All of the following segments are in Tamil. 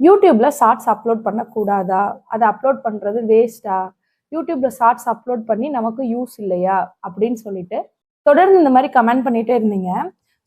யூடியூப்ல ஷார்ட்ஸ் அப்லோட் பண்ணக்கூடாதா? அதை அப்லோட் பண்றது வேஸ்டா யூடியூப்ல ஷார்ட்ஸ் அப்லோட் பண்ணி நமக்கு யூஸ் இல்லையா? அப்படின்னு சொல்லிட்டு தொடர்ந்து இந்த மாதிரி கமெண்ட் பண்ணிட்டே இருந்தீங்க.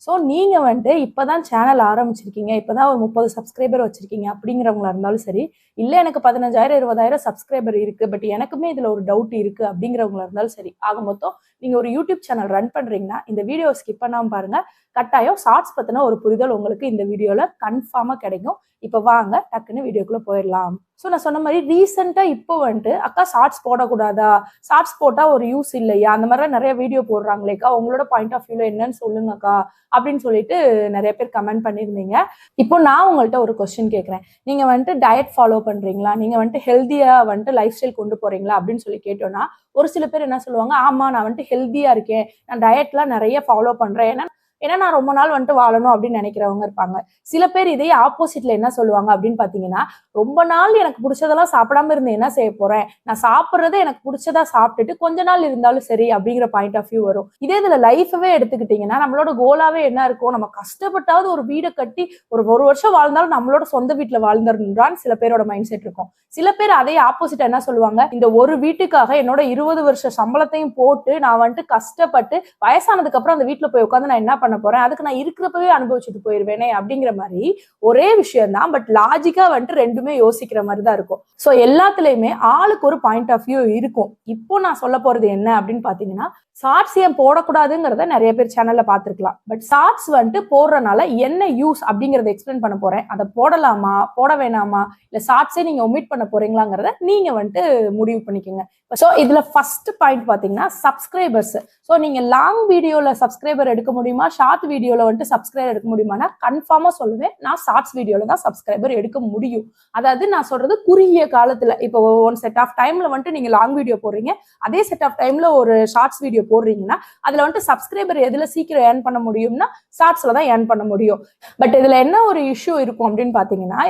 ஸோ நீங்க வந்துட்டு இப்பதான் சேனல் ஆரம்பிச்சிருக்கீங்க. இப்பதான் ஒரு முப்பது சப்ஸ்கிரைபர் வச்சிருக்கீங்க அப்படிங்கிறவங்களா இருந்தாலும் சரி இல்லை எனக்கு பதினஞ்சாயிரம் இருபதாயிரம் சப்ஸ்கிரைபர் இருக்கு பட் எனக்குமே இதுல ஒரு டவுட் இருக்கு அப்படிங்கிறவங்களா இருந்தாலும் சரி ஆக மொத்தம் நீங்கள் ஒரு யூடியூப் சேனல் ரன் பண்ணுறீங்கன்னா இந்த வீடியோ ஸ்கிப் பண்ணாமல் பாருங்கள் கட்டாயம் ஷார்ட்ஸ் பற்றின ஒரு புரிதல் உங்களுக்கு இந்த வீடியோவில் கன்ஃபார்மாக கிடைக்கும். இப்போ வாங்க டக்குன்னு வீடியோக்குள்ளே போயிடலாம். ஸோ நான் சொன்ன மாதிரி ரீசெண்டாக இப்போ வந்துட்டு அக்கா ஷார்ட்ஸ் போடக்கூடாதா? ஷார்ட்ஸ் போட்டால் ஒரு யூஸ் இல்லையா? அந்த மாதிரிலாம் நிறைய வீடியோ போடுறாங்களேக்கா உங்களோட பாயிண்ட் ஆஃப் வியூவில் என்னன்னு சொல்லுங்கக்கா அப்படின்னு சொல்லிட்டு நிறைய பேர் கமெண்ட் பண்ணியிருந்தீங்க. இப்போ நான் உங்கள்கிட்ட ஒரு கொஸ்டின் கேட்குறேன். நீங்கள் வந்துட்டு டயட் ஃபாலோ பண்ணுறீங்களா நீங்கள் வந்துட்டு ஹெல்த்தியாக வந்துட்டு லைஃப் ஸ்டைல் கொண்டு போகிறீங்களா அப்படின்னு சொல்லி கேட்டோன்னா ஒரு சில பேர் என்ன சொல்லுவாங்க ஆமாம் நான் வந்துட்டு ஹெல்த்தியாக இருக்கேன். நான் டயட்லாம் நிறைய ஃபாலோ பண்ணுறேன் ஏன்னா ஏன்னா நான் ரொம்ப நாள் வந்துட்டு வாழணும் அப்படின்னு நினைக்கிறவங்க இருப்பாங்க. சில பேர் இதே ஆப்போசிட்ல என்ன சொல்லுவாங்க அப்படின்னு பாத்தீங்கன்னா ரொம்ப நாள் எனக்கு பிடிச்சதெல்லாம் சாப்பிடாம இருந்து என்ன செய்ய போறேன்? நான் சாப்பிட்றத எனக்கு பிடிச்சதா சாப்பிட்டுட்டு கொஞ்ச நாள் இருந்தாலும் சரி அப்படிங்கிற பாயிண்ட் ஆஃப் வியூ வரும். இதே இதுல லைஃபவே எடுத்துக்கிட்டீங்கன்னா நம்மளோட கோலாவே என்ன இருக்கும் நம்ம கஷ்டப்பட்டாவது ஒரு வீடை கட்டி ஒரு ஒரு வருஷம் வாழ்ந்தாலும் நம்மளோட சொந்த வீட்டுல வாழ்ந்துருன்றான்னு சில பேரோட மைண்ட் செட் இருக்கும். சில பேர் அதே ஆப்போசிட் என்ன சொல்லுவாங்க இந்த ஒரு வீட்டுக்காக என்னோட இருபது வருஷம் சம்பளத்தையும் போட்டு நான் வந்துட்டு கஷ்டப்பட்டு வயசானதுக்கு அப்புறம் அந்த வீட்டுல போய் உட்காந்து நான் என்ன பண்ண போறேன். அதுக்கு நான் இருக்கிறப்பவே அனுபவிச்சுட்டு போயிருவேனே அப்படிங்கிற மாதிரி ஒரே விஷயம் தான் பட் லாஜிக்கா வந்துட்டு ரெண்டுமே யோசிக்கிற மாதிரி தான் இருக்கும். ஸோ எல்லாத்துலயுமே ஆளுக்கு ஒரு பாயிண்ட் ஆஃப் வியூ இருக்கும். இப்போ நான் சொல்ல போறது என்ன அப்படின்னு பாத்தீங்கன்னா ஷார்ட்ஸ் ஏன் போடக்கூடாதுங்கிறத நிறைய பேர் சேனல்ல பாத்துருக்கலாம். பட் ஷார்ட்ஸ் வந்துட்டு போடுறனால என்ன யூஸ் அப்படிங்கறத எக்ஸ்பிளைன் பண்ண போறேன். அதை போடலாமா? போட வேணாமா? இல்ல ஷார்ட்ஸே நீங்க ஒமிட் பண்ண போறீங்களாங்கிறத நீங்க வந்துட்டு முடிவு பண்ணிக்கோங்க. ஸோ இதுல ஃபர்ஸ்ட் பாயிண்ட் பாத்தீங்கன்னா சப்ஸ்கிரைபர்ஸ் ஸோ நீங்க லாங் வீடியோல சப்ஸ்கிரைபர் எடுக்க முடியுமா? ஷார்ட் வீடியோல வந்துட்டு சப்ஸ்கிரைபர் எடுக்க முடியுமானா கன்ஃபார்மா சொல்லுவேன். நான் ஷார்ட்ஸ் வீடியோல தான் சப்ஸ்கிரைபர் எடுக்க முடியும். அதாவது நான் சொல்றது குறுகிய காலத்துல. இப்போ ஒன் செட் ஆஃப் டைம்ல வந்துட்டு நீங்க லாங் வீடியோ போடுறீங்க. அதே செட் ஆஃப் டைம்ல ஒரு ஷார்ட்ஸ் வீடியோ போடுறீங்கன்னா அதுல வந்துட்டு சப்ஸ்கிரைபர் எதுல சீக்கிரம் ஏர்ன் பண்ண முடியும்னா ஷார்ட்ஸ்ல தான் ஏர்ன் பண்ண முடியும். பட் இதுல என்ன ஒரு இஷ்யூ இருக்கும் அப்படின்னு பாத்தீங்கன்னா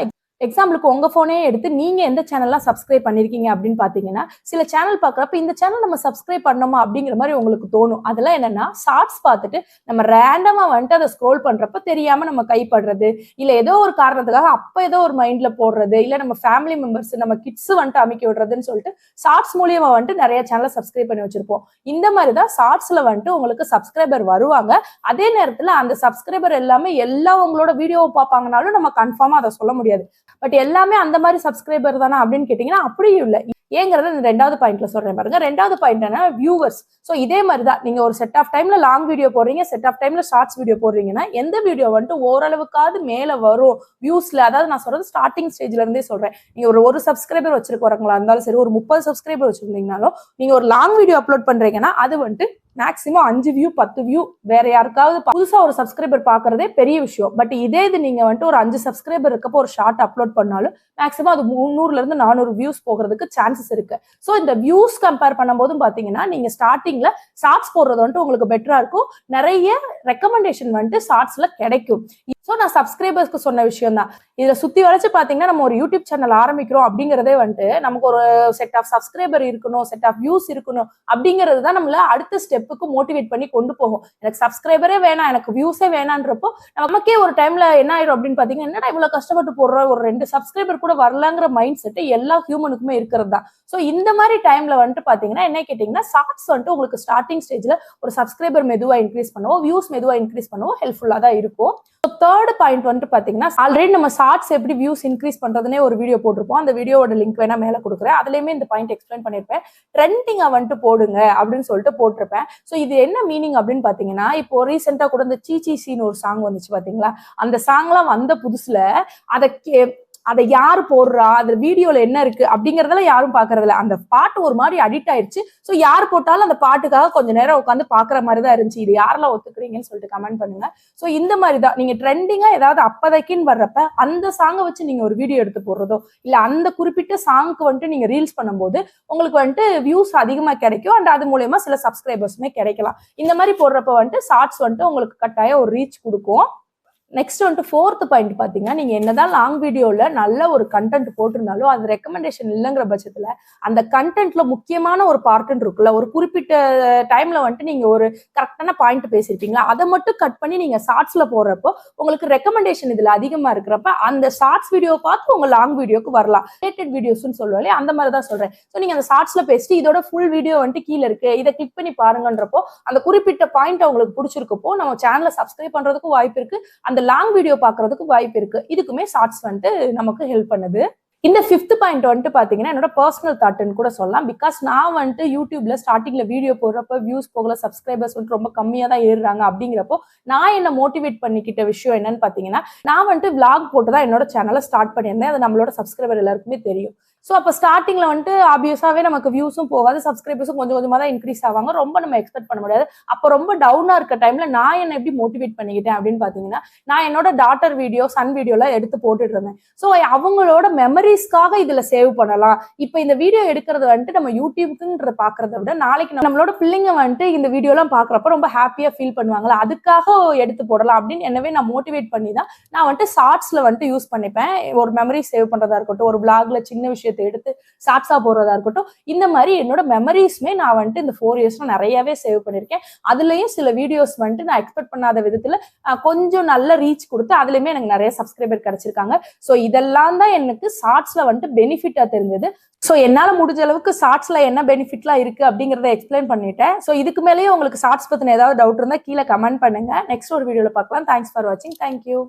எக்ஸாம்பிளுக்கு உங்க ஃபோனே எடுத்து நீங்க எந்த சேனல்லாம் சப்ஸ்கிரைப் பண்ணியிருக்கீங்க அப்படின்னு பார்த்தீங்கன்னா சில சேனல் பார்க்குறப்ப இந்த சேனல் நம்ம சப்ஸ்கிரைப் பண்ணோமா அப்படிங்கிற மாதிரி உங்களுக்கு தோணும். அதெல்லாம் என்னன்னா ஷார்ட்ஸ் பார்த்துட்டு நம்ம ரேண்டமா வந்துட்டு அதை ஸ்க்ரோல் பண்ணுறப்ப தெரியாம நம்ம கைப்படுறது இல்லை ஏதோ ஒரு காரணத்துக்காக அப்போ ஏதோ ஒரு மைண்ட்ல போடுறது இல்ல நம்ம ஃபேமிலி மெம்பர்ஸ் நம்ம கிட்ஸ் வந்துட்டு அமைக்க விடுறதுன்னு சொல்லிட்டு ஷார்ட்ஸ் மூலியமா வந்துட்டு நிறைய சேனலை சப்ஸ்கிரைப் பண்ணி வச்சிருப்போம். இந்த மாதிரி தான் ஷார்ட்ஸில் வந்துட்டு உங்களுக்கு சப்ஸ்கிரைபர் வருவாங்க. அதே நேரத்தில் அந்த சப்ஸ்கிரைபர் எல்லாமே எல்லா உங்களோட வீடியோவை பார்ப்பாங்கனாலும் நம்ம கன்ஃபார்மா அதை சொல்ல முடியாது. பட் எல்லாமே அந்த மாதிரி சப்ஸ்கிரைபர் தானே அப்படின்னு கேட்டீங்கன்னா அப்படியும் இல்லை. ஏங்கிறத இந்த ரெண்டாவது பாயிண்ட்ல சொல்றேன் பாருங்க. ரெண்டாவது பாயிண்ட் என்ன வியூவர்ஸ் ஸோ இதே மாதிரி தான் நீங்க ஒரு செட் ஆஃப் டைம்ல லாங் வீடியோ போடுறீங்க செட் ஆஃப் டைம்ல ஷார்ட்ஸ் வீடியோ போடுறீங்கன்னா எந்த வீடியோ வந்துட்டு ஓரளவுக்காவது மேல வரும். வியூஸ்ல அதாவது நான் சொல்றது ஸ்டார்டிங் ஸ்டேஜ்ல இருந்தே சொல்றேன். நீங்க ஒரு ஒரு சப்ஸ்கிரைபர் வச்சிருக்கிறவங்களா இருந்தாலும் சரி ஒரு முப்பது சப்ஸ்கிரைபர் வச்சிருந்தீங்கனாலும் நீங்க ஒரு லாங் வீடியோ அப்லோட் பண்றீங்கன்னா அது வந்துட்டு மேக்ஸிமம் அஞ்சு வியூ பத்து வியூ வேற யாருக்காவது புதுசா ஒரு சப்ஸ்கிரைபர் பாக்குறதே பெரிய விஷயம். பட் இதே இது நீங்க வந்துட்டு ஒரு அஞ்சு சப்ஸ்கிரைபர் இருக்கப்போ ஒரு ஷார்ட் அப்லோட் பண்ணாலும் மேக்ஸிமம் அது முந்நூறுல இருந்து நானூறு வியூஸ் போகிறதுக்கு சான்சஸ் இருக்கு. ஸோ இந்த வியூஸ் கம்பேர் பண்ணும்போதும் பாத்தீங்கன்னா நீங்க ஸ்டார்டிங்ல ஷார்ட்ஸ் போடுறது வந்துட்டு உங்களுக்கு பெட்டரா இருக்கும். நிறைய ரெக்கமெண்டேஷன் வந்துட்டு ஷார்ட்ஸ்ல கிடைக்கும். ஸோ நான் சப்ஸ்கிரைபர்ஸ்க்கு சொன்ன விஷயம் தான் இதில் சுற்றி வளைச்சு பார்த்தீங்கன்னா நம்ம ஒரு யூடியூப் சேனல் ஆரம்பிக்கிறோம் அப்படிங்கிறதே வந்துட்டு நமக்கு ஒரு செட் ஆஃப் சப்ஸ்கிரைபர் இருக்கணும் செட் ஆஃப் வியூஸ் இருக்கணும் அப்படிங்கிறது தான் நம்மள அடுத்த ஸ்டெப்புக்கு மோட்டிவேட் பண்ணி கொண்டு போகும். எனக்கு சப்ஸ்கிரைபரே வேணாம் எனக்கு வியூஸே வேணான்றப்போ நமக்கே ஒரு டைமில் என்ன ஆயிடும் அப்படின்னு பார்த்தீங்கன்னா என்னடா இவ்வளோ கஷ்டப்பட்டு போடுற? ஒரு ரெண்டு சப்ஸ்கிரைபர் கூட வரலாங்கிற மைண்ட் செட்டு எல்லா ஹியூமனுக்குமே இருக்கிறது தான். ஸோ இந்த மாதிரி டைமில் வந்துட்டு பார்த்தீங்கன்னா என்ன கேட்டிங்கன்னா ஷார்ட்ஸ் வந்துட்டு உங்களுக்கு ஸ்டார்டிங் ஸ்டேஜில் ஒரு சப்ஸ்கிரைபர் மெதுவாக இன்க்ரீஸ் பண்ணுவோம் வியூஸ் மெதுவாக இன்க்ரீஸ் பண்ணுவோம் ஹெல்ப்ஃபுல்லாக தான் இருக்கும். தேர்ட் பாயிண்ட் வந்துட்டு பாத்தீங்கன்னா ஆல்ரெடி நம்ம ஷார்ட்ஸ் எப்படி வியூஸ் இன்க்ரீஸ் பண்றதுனே ஒரு வீடியோ போட்டிருப்போம். அந்த வீடியோட லிங்க் வேணா மேல கொடுக்குறேன். அதுலயுமே இந்த பாயிண்ட் எக்ஸ்பிளைன் பண்ணிருப்பேன் ட்ரெண்டிங்கா வந்துட்டு போடுங்க அப்படின்னு சொல்லிட்டு போட்டிருப்பேன். ஸோ இது என்ன மீனிங் அப்படின்னு பாத்தீங்கன்னா இப்போ ரீசெண்டா கூட இந்த சீச்சிசின்னு ஒரு சாங் வந்துச்சு பாத்தீங்களா? அந்த சாங்லாம் வந்த புதுசுல அதை அதை யார் போடுறா? அது வீடியோல என்ன இருக்கு? அப்படிங்கறதெல்லாம் யாரும் பாக்குறது இல்ல அந்த பாட்டு ஒரு மாதிரி அடிக்ட் ஆயிடுச்சு ஸோ யார் போட்டாலும் அந்த பாட்டுக்காக கொஞ்ச நேரம் உட்காந்து பாக்குற மாதிரி தான் இருந்துச்சு. இது யாரெல்லாம் ஒத்துக்கிறீங்கன்னு சொல்லிட்டு கமெண்ட் பண்ணுங்க. ஸோ இந்த மாதிரி தான் நீங்க ட்ரெண்டிங்கா ஏதாவது அப்பதைக்குன்னு வர்றப்ப அந்த சாங்கை வச்சு நீங்க ஒரு வீடியோ எடுத்து போடுறதோ இல்ல அந்த குறிப்பிட்ட சாங்க்கு வந்துட்டு நீங்க ரீல்ஸ் பண்ணும்போது உங்களுக்கு வந்துட்டு வியூஸ் அதிகமா கிடைக்கும். அண்ட் அது மூலயமா சில சப்ஸ்கிரைபர்ஸுமே கிடைக்கலாம். இந்த மாதிரி போடுறப்ப வந்துட்டு ஷார்ட்ஸ் வந்துட்டு உங்களுக்கு கட்டாயம் ஒரு ரீச் கொடுக்கும். நெக்ஸ்ட் வந்துட்டு ஃபோர்த் பாயிண்ட் பார்த்தீங்கன்னா நீங்கள் என்னதான் லாங் வீடியோவில் நல்ல ஒரு கண்டென்ட் போட்டிருந்தாலும் அது ரெக்கமெண்டேஷன் இல்லைங்கிற பட்சத்தில் அந்த கண்டென்ட்ல முக்கியமான ஒரு பார்ட்னு இருக்குல்ல ஒரு குறிப்பிட்ட டைமில் வந்துட்டு நீங்கள் ஒரு கரெக்டான பாயிண்ட் பேசியிருப்பீங்களா? அதை மட்டும் கட் பண்ணி நீங்கள் ஷார்ட்ஸில் போடுறப்போ உங்களுக்கு ரெக்கமெண்டேஷன் இதில் அதிகமாக இருக்கிறப்ப அந்த ஷார்ட்ஸ் வீடியோ பார்த்து உங்கள் லாங் வீடியோக்கு வரலாம். ரிலேட்டட் வீடியோஸ்னு சொல்லுவாலே அந்த மாதிரி தான் சொல்கிறேன் ஸோ நீங்கள் அந்த ஷார்ட்ஸில் பேசிட்டு இதோட ஃபுல் வீடியோ வந்துட்டு கீழே இருக்கு. இதை கிளிக் பண்ணி பாருங்கன்றப்போ அந்த குறிப்பிட்ட பாயிண்ட் அவங்களுக்கு பிடிச்சிருக்கப்போ நம்ம சேனலை சப்ஸ்கிரைப் பண்ணுறதுக்கும் வாய்ப்பு இருக்கு. அந்த லாங் வீடியோ பார்க்கறதுக்கு வாய்ப்பு இருக்கு. இதுக்குமே ஷார்ட்ஸ் வந்துட்டு நமக்கு ஹெல்ப் பண்ணுது. இந்த ஃபிஃப்த் பாயிண்ட் வந்துட்டு பார்த்தீங்கன்னா என்னோட பர்சனல் தாட்டுன்னு கூட சொல்லலாம். பிகாஸ் நான் வந்துட்டு யூடியூப்ல ஸ்டார்டிங்ல வீடியோ போடுறப்ப வியூஸ் போகல சப்ஸ்கிரைபர்ஸ் வந்துட்டு ரொம்ப கம்மியாக தான் ஏறுறாங்க அப்படிங்கிறப்போ நான் என்ன மோட்டிவேட் பண்ணிக்கிட்ட விஷயம் என்னன்னு பார்த்தீங்கன்னா நான் வந்துட்டு விளாக் போட்டு தான் என்னோட சேனலை ஸ்டார்ட் பண்ணியிருந்தேன். அது நம்மளோட சப்ஸ்கிரைபர் எல்லாருக்குமே தெரியும். ஸோ அப்போ ஸ்டார்டிங்கில் வந்துட்டு ஆப்வியஸாகவே நமக்கு வியூஸும் போகாது சப்ஸ்கிரைபர்ஸும் கொஞ்சம் கொஞ்சமாக தான் இன்க்ரீஸ் ஆவாங்க. ரொம்ப நம்ம எக்ஸ்பெக்ட் பண்ண முடியாது. அப்போ ரொம்ப டவுனாக இருக்க டைமில் நான் என்னை எப்படி மோட்டிவேட் பண்ணிக்கிட்டேன் அப்படின்னு பார்த்தீங்கன்னா நான் என்னோட டாட்டர் வீடியோ சன் வீடியோலாம் எடுத்து போட்டுட்டு இருந்தேன். ஸோ அவங்களோட மெமரிஸ்க்காக இதில் சேவ் பண்ணலாம். இப்போ இந்த வீடியோ எடுக்கிறது வந்துட்டு நம்ம யூடியூப்க்குன்ற பார்க்குறத விட நாளைக்கு நம்மளோட பிள்ளைங்க வந்துட்டு இந்த வீடியோலாம் பார்க்குறப்ப ரொம்ப ஹாப்பியாக ஃபீல் பண்ணுவாங்களா? அதுக்காக எடுத்து போடலாம் அப்படின்னு என்னவே நான் மோட்டிவேட் பண்ணி தான் நான் வந்துட்டு ஷார்ட்ஸில் வந்துட்டு யூஸ் பண்ணிப்பேன். ஒரு மெமரி சேவ் பண்ணுறதா இருக்கட்டும் ஒரு பிளாக்ல சின்ன விஷயத்தை எடுத்து சாப்ஸா போடுறதா இருக்கட்டும் இந்த மாதிரி என்னோட மெமரிஸ்மே நான் வந்துட்டு இந்த ஃபோர் இயர்ஸ்ல நிறையவே சேவ் பண்ணியிருக்கேன். அதுலயும் சில வீடியோஸ் வந்துட்டு நான் எக்ஸ்பெக்ட் பண்ணாத விதத்துல கொஞ்சம் நல்ல ரீச் கொடுத்து அதுலயுமே எனக்கு நிறைய சப்ஸ்கிரைபர் கிடைச்சிருக்காங்க. ஸோ இதெல்லாம் தான் எனக்கு ஷார்ட்ஸ்ல வந்துட்டு பெனிஃபிட்டா தெரிஞ்சது. ஸோ என்னால் முடிஞ்ச அளவுக்கு ஷார்ட்ஸில் என்ன பெனிஃபிட்லாம் இருக்கு அப்படிங்கிறத எக்ஸ்பிளைன் பண்ணிட்டேன். ஸோ இதுக்கு மேலேயே உங்களுக்கு ஷார்ட்ஸ் பற்றின ஏதாவது டவுட் இருந்தால் கீழே கமெண்ட் பண்ணுங்க. நெக்ஸ்ட் ஒரு வீடியோவில் பார்க்கலாம். தேங்க்ஸ் ஃபார் வாட்சிங் தேங்க்யூ